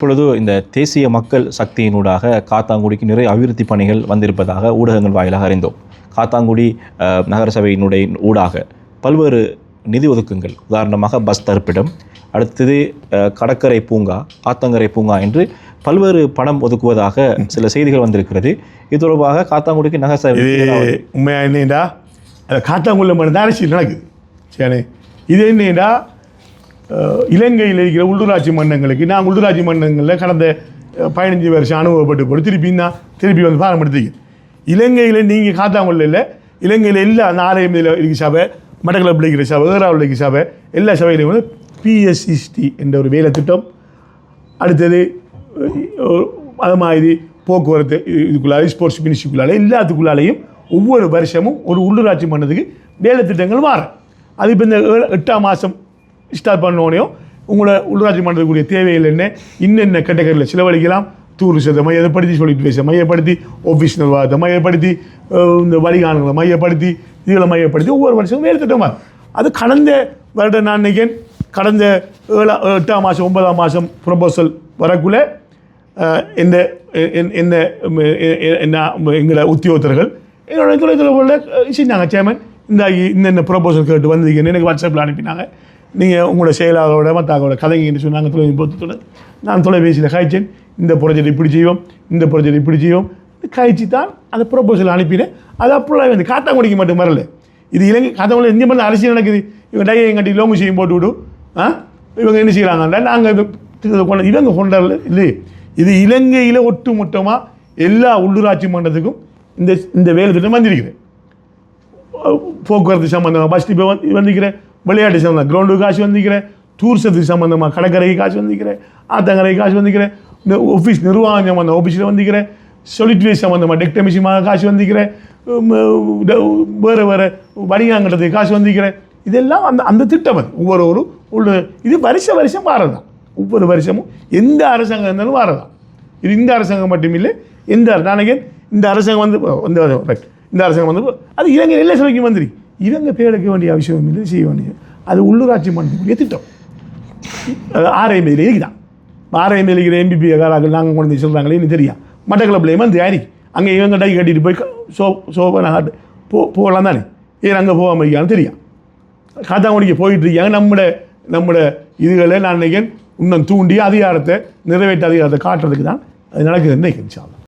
இப்பொழுது இந்த தேசிய மக்கள் சக்தியினூடாக காத்தாங்குடிக்கு நிறைய அபிவிருத்தி பணிகள் வந்திருப்பதாக ஊடகங்கள் வாயிலாக அறிந்தோம். காத்தாங்குடி நகரசபையினுடைய ஊடாக பல்வேறு நிதி ஒதுக்குங்கள் உதாரணமாக பஸ் தரிப்பிடம் அடுத்தது கடற்கரை பூங்கா ஆத்தங்கரை பூங்கா என்று பல்வேறு பணம் ஒதுக்குவதாக சில செய்திகள் வந்திருக்கிறது. இது தொடர்பாக காத்தாங்குடிக்கு நகரசபை இது உண்மையாக என்னடா அது காத்தாங்குள்ள மட்டும் அரசியல் நடக்குது? சரி இது என்னடா இலங்கையில் இருக்கிற உள்ளூராட்சி மன்னங்களுக்கு நான் உள்ளூராட்சி மன்னங்களில் கடந்த பதினஞ்சு வருஷம் அனுபவப்பட்டு போட்டு திருப்பி நான் திருப்பி வந்து பாரம்படுத்திக்க இலங்கையில் நீங்கள் காத்தாங்குள்ள இல்லை இலங்கையில் எல்லா நாளையம் இருக்கிற சபை மட்டக்களப்பில் இருக்கிற சபை ஏறாவில் இருக்கிற சபை எல்லா சபையிலையும் வந்து பிஎஸ்சிஸ்டி என்ற ஒரு வேலை திட்டம். அடுத்தது அது மாதிரி போக்குவரத்து இதுக்குள்ளாலே ஸ்போர்ட்ஸ் மினிஸ்ட்ரிக்குள்ளாலே எல்லாத்துக்குள்ளாலையும் ஒவ்வொரு வருஷமும் ஒரு உள்ளூராட்சி மன்றத்துக்கு வேலை திட்டங்கள் மாறும் அது இப்போ இந்த எட்டாம் மாதம் ஸ்டார்ட் பண்ணோடனையும் உங்களோட உள்ளாட்சி மன்றத்துக்குரிய தேவைகள் என்ன? இன்னென்ன கேட்டகரியில் செலவழிக்கலாம்? டூரிசத்தை மையப்படுத்தி சொல்லிட்டு பேச மையப்படுத்தி ஆஃபீஸ் நிர்வாகத்தை மையப்படுத்தி இந்த வழிகாணங்களை மையப்படுத்தி இதுகளை மையப்படுத்தி ஒவ்வொரு வருஷமும் வேலை திட்டம்? அது கடந்த வருட நான் நினைக்கிறேன். கடந்த ஏழா எட்டாம் மாதம் ஒன்பதாம் மாதம் ப்ரொபோசல் வரக்குள்ள இந்த என்ன என்ன எங்களை உத்தியோகத்தர்கள் என்னோட துறை செஞ்சாங்க. சேமன் இந்த இந்த ப்ரொபோசல் கேட்டு வந்திருக்கேன்னு எனக்கு வாட்ஸ்அப்பில் அனுப்பினாங்க. நீங்கள் உங்களோட செயலாளரோட மற்றாவோட கதைங்கன்னு சொன்னாங்க தொலை பொறுத்தோட நான் தொலைபேசியில் காய்ச்சேன் இந்த ப்ராஜெக்ட் இப்படி செய்வோம் இந்த ப்ராஜெக்ட் இப்படி செய்வோம். காய்ச்சி தான் அந்த ப்ரொபோசல் அனுப்பினேன். அது அப்படிலாம் வந்து காத்தாங்குடிக்கு மட்டும் வரல. இது இலங்கை காத்தாங்குடி எங்கே மட்டும் அரசியல் நடக்குது. இவங்க டையை கட்டி லோங்கு செய்யும் போட்டு விடும். ஆ? இவங்க என்ன செய்கிறாங்கன்றா நாங்கள் கொண்ட இவங்க கொண்டாடல இல்லை. இது இலங்கையில் ஒட்டுமொத்தமாக எல்லா உள்ளூராட்சி மன்றத்துக்கும் இந்த இந்த வேலை திட்டம் வந்திருக்கிறேன் போக்குவரத்து சம்மந்தமாக பஸ் இப்போ வந்து வந்திருக்கிறேன் விளையாட்டு சம்மந்தம் கிரவுண்டுக்கு காசு வந்திருக்கிறேன். டூரிசத்துக்கு சம்மந்தமாக கடற்கரைக்கு காசு வந்திருக்கிறேன். ஆத்தங்கரைக்கு காசு வந்திருக்கிறேன். இந்த ஆஃபீஸ் நிர்வாகம் சம்மந்தம் ஆஃபீஸில் வந்திருக்கிறேன். சொலிட் சம்மந்தமாக டெக்டமிஷமாக காசு வந்திருக்கிறேன். வேறு வேறு வணிகாங்கட்டத்துக்கு காசு வந்திருக்கிறேன். இதெல்லாம் அந்த அந்த திட்டம். அது ஒவ்வொரு ஒரு உள்ள இது வருஷ வருஷம் வாரதான் ஒவ்வொரு வருஷமும் எந்த அரசாங்கம் இருந்தாலும் வாரதான் இது இந்த அரசாங்கம் மட்டுமில்லை எந்த நாளைக்கு இந்த அரசாங்கம் வந்து இந்த right. இந்த அரசாங்கம் வந்து அது இலங்கை எல்லை சபைக்கும் வந்துரு இவங்க பேர் எடுக்க வேண்டிய அவசியம் இல்லை செய்ய வேண்டிய அது உள்ளூராட்சி மன்றத்துக்குரிய திட்டம். அது ஆர்ஐஎம்ஏல இருக்குதான் ஆர்ஐஎம்ஏல இருக்கிற எம்பிபி காராக்கள் நாங்கள் கொண்டு வந்து சொல்கிறாங்களே எனக்கு தெரியும் மட்டக்களப்புலேயும் வந்து யாரி அங்கே இவங்க டை கட்டிட்டு போய் சோ சோபா நாங்கள் போ போகலாம் தானே. ஏன் அங்கே போக இருக்கான்னு தெரியும் காத்தாங்குடிக்கு போயிட்டு இருக்காங்க நம்மட நம்மட இதுகளை நான் நினைக்கிறேன் இன்னும் தூண்டி அதிகாரத்தை நிறைவேற்ற அதிகாரத்தை காட்டுறதுக்கு தான் அது நடக்குதுன்னு நினைக்கிறேன் இன்ஷா